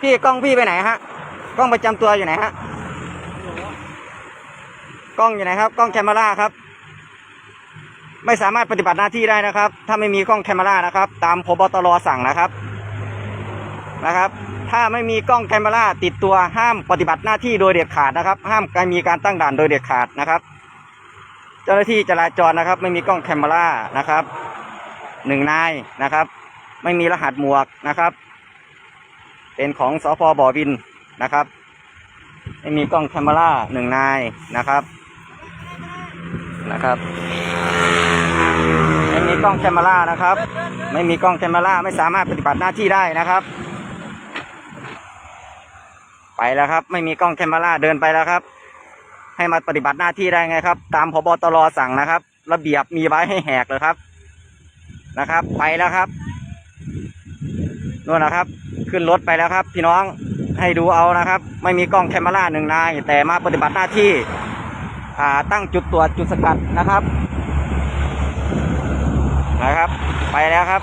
พี่กล้องพี่ไปไหนฮะ กล้องประจำตัวอยู่ไหนฮะ กล้องอยู่ไหนครับ กล้องแคมราครับ ไม่สามารถปฏิบัติหน้าที่ได้นะครับ ถ้าไม่มีกล้องแคมรานะครับ ตามพบตรสั่งนะครับ นะครับ ถ้าไม่มีกล้องแคมราติดตัวห้ามปฏิบัติหน้าที่โดยเด็ดขาดนะครับ ห้ามการมีการตั้งด่านโดยเด็ดขาดนะครับ เจ้าหน้าที่จราจรนะครับ ไม่มีกล้องแคมเมรานะครับหนึ่งนายนะครับ ไม่มีรหัสหมวกนะครับ เป็นของสพบอวินนะครับไม่มีกล้องแคมเมราหนึ่งนายนะครับนะครับ ไม่มีกล้องแคมเมรานะครับ ไม่มีกล้องแคมเมราไม่สามารถปฏิบัติหน้าที่ได้นะครับ ไปแล้วครับ ไม่มีกล้องแคมเมราเดินไปแล้วครับ ให้มาปฏิบัติหน้าที่ได้ไงครับ ตามพบตรสั่งนะครับ ระเบียบมีไว้ให้แหกเลยครับนะครับ ไปแล้วครับ นู่นนะครับ ขึ้นรถไปแล้วครับ พี่น้องให้ดูเอานะครับ ไม่มีกล้องแคมเมราหนึ่งนาย แต่มาปฏิบัติหน้าที่ตั้งจุดตรวจจุดสกัดนะครับนะครับ ไปแล้วครับ